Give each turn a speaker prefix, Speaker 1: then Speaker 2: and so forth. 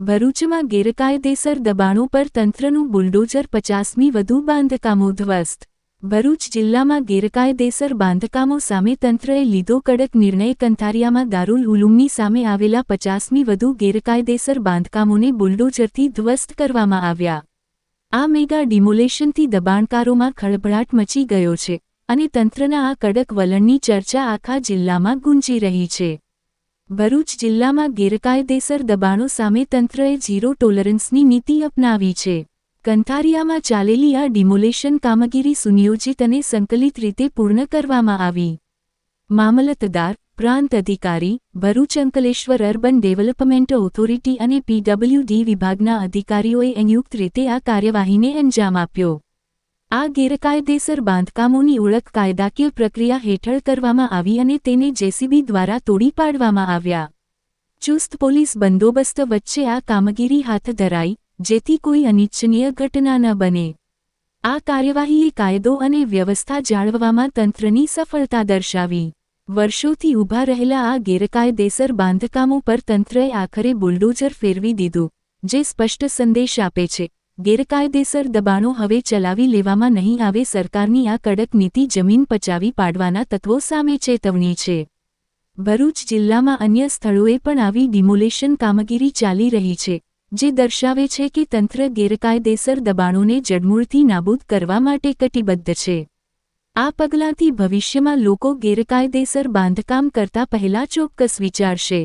Speaker 1: ભરૂચમાં ગેરકાયદેસર દબાણો પર તંત્રનું બુલડોઝર પચાસમી વધુ બાંધકામો ધ્વસ્ત. ભરૂચ જિલ્લામાં ગેરકાયદેસર બાંધકામો સામે તંત્રએ લીધો કડક નિર્ણય કંથારિયામાં દારૂલ ઉલુમની સામે આવેલા પચાસમી વધુ ગેરકાયદેસર બાંધકામોને બુલડોઝરથી ધ્વસ્ત કરવામાં આવ્યા. આ મેગા ડિમોલેશનથી દબાણકારોમાં ખળભળાટ મચી ગયો છે અને તંત્રના આ કડક વલણની ચર્ચા આખા જિલ્લામાં ગુંજી રહી છે. ભરૂચ જિલ્લામાં ગેરકાયદેસર દબાણો સામે તંત્રએ ઝીરો ટોલરન્સની નીતિ અપનાવી છે. કંથારિયામાં ચાલેલી આ ડિમોલેશન કામગીરી સુનિયોજિત અને સંકલિત રીતે પૂર્ણ કરવામાં આવી. મામલતદાર, પ્રાંત અધિકારી, Bharuch Ankleshwar urban development authority અને પીડબ્લ્યુડી વિભાગના અધિકારીઓએ સંયુક્ત રીતે આ કાર્યવાહીને અંજામ આપ્યો. આ ગેરકાયદેસર બાંધકામોની ઓળખ કાયદાકીય પ્રક્રિયા હેઠળ કરવામાં આવી અને તેને જેસીબી દ્વારા તોડી પાડવામાં આવ્યા. ચુસ્ત પોલીસ બંદોબસ્ત વચ્ચે આ કામગીરી હાથ ધરાઈ, જેથી કોઈ અનિચ્છનીય ઘટના ન બને. આ કાર્યવાહીએ કાયદો અને વ્યવસ્થા જાળવવામાં તંત્રની સફળતા દર્શાવી. વર્ષોથી ઊભા રહેલા આ ગેરકાયદેસર બાંધકામો પર તંત્રએ આખરે બુલડોઝર ફેરવી દીધું, જે સ્પષ્ટ સંદેશ આપે છે. ગેરકાયદેસર દબાણો હવે ચલાવી લેવામાં નહીં આવે સરકારની આ કડક નીતિ જમીન પચાવી પાડવાના તત્વો સામે ચેતવણી છે. ભરૂચ જિલ્લામાં અન્ય સ્થળોએ પણ આવી ડિમોલેશન કામગીરી ચાલી રહી છે, જે દર્શાવે છે કે તંત્ર ગેરકાયદેસર દબાણોને જડમૂળથી નાબૂદ કરવા માટે કટિબદ્ધ છે. આ પગલાંથી ભવિષ્યમાં લોકો ગેરકાયદેસર બાંધકામ કરતા પહેલા ચોક્કસ વિચારશે.